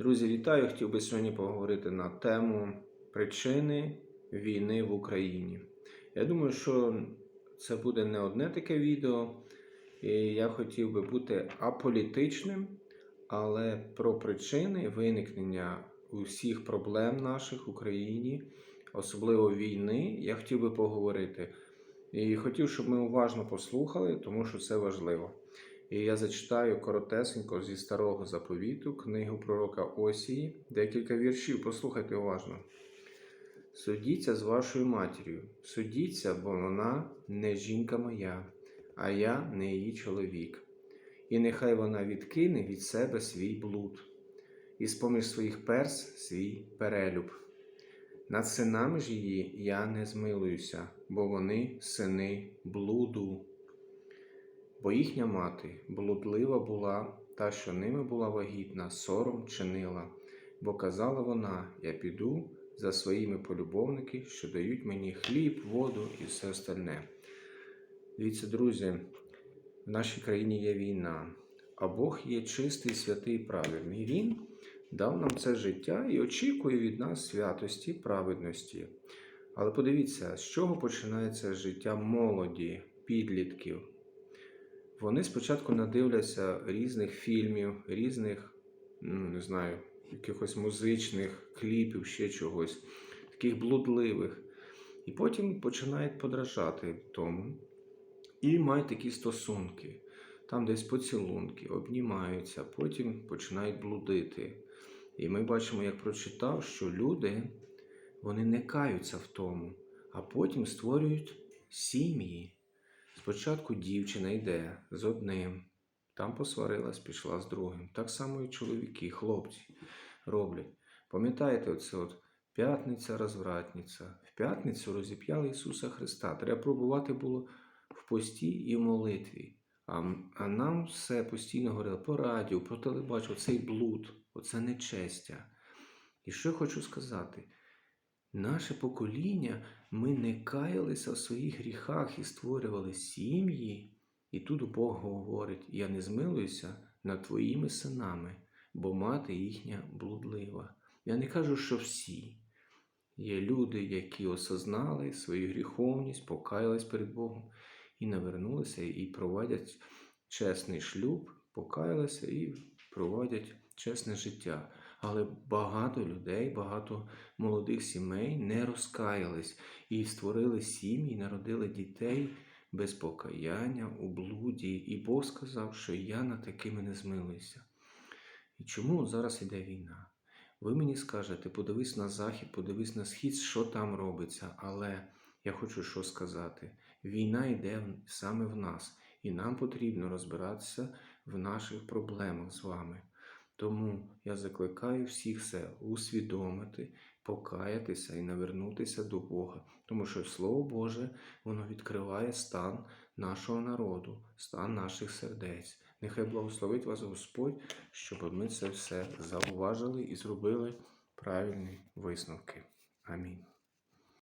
Друзі, вітаю! Хотів би сьогодні поговорити на тему причини війни в Україні. Я думаю, що це буде не одне таке відео, і я хотів би бути аполітичним, але про причини виникнення усіх проблем наших в Україні, особливо війни, я хотів би поговорити. І хотів, щоб ми уважно послухали, тому що це важливо. І я зачитаю коротесенько зі старого заповіту книгу пророка Осії, декілька віршів. Послухайте уважно. Судіться з вашою матір'ю, судіться, бо вона не жінка моя, а я не її чоловік. І нехай вона відкине від себе свій блуд, і з-поміж своїх перс свій перелюб. Над синами ж її я не змилуюся, бо вони сини блуду. Бо їхня мати блудлива була, та, що ними була вагітна, сором чинила, бо казала вона: Я піду за своїми полюбовники, що дають мені хліб, воду і все остальне. Дивіться, друзі, в нашій країні є війна, а Бог є чистий, святий, і правильний. Він дав нам це життя і очікує від нас святості, праведності. Але подивіться, з чого починається життя молоді, підлітків. Вони спочатку надивляться різних фільмів, різних, ну, не знаю, якихось музичних кліпів, ще чогось, таких блудливих. І потім починають подражати тому. І мають такі стосунки. Там десь поцілунки, обнімаються, потім починають блудити. І ми бачимо, як прочитав, що люди вони не каються в тому, а потім створюють сім'ї. Спочатку дівчина йде з одним, там посварилась, пішла з другим. Так само і чоловіки, хлопці роблять. Пам'ятаєте, оце от п'ятниця розвратниця. В п'ятницю розіп'яли Ісуса Христа. Треба пробувати було в пості і в молитві. А, а нам все постійно говорили по радіо, по телебаченню, оцей блуд, оце нечестя. І що я хочу сказати? Наше покоління, ми не каялися в своїх гріхах і створювали сім'ї. І тут Бог говорить: я не змилуюся над твоїми синами, бо мати їхня блудлива. Я не кажу, що всі. Є люди, які осознали свою гріховність, покаялись перед Богом і навернулися, і проводять чесний шлюб, покаялися і проводять чесне життя. Але багато людей, багато молодих сімей не розкаялись і створили сім'ї, народили дітей без покаяння у блуді. І Бог сказав, що я над такими не змилуюся. І чому зараз іде війна? Ви мені скажете, подивись на захід, подивись на схід, що там робиться. Але я хочу що сказати: війна йде саме в нас, і нам потрібно розбиратися в наших проблемах з вами. Тому я закликаю всіх все усвідомити, покаятися і навернутися до Бога, тому що Слово Боже воно відкриває стан нашого народу, стан наших сердець. Нехай благословить вас Господь, щоб ми це все зауважили і зробили правильні висновки. Амінь.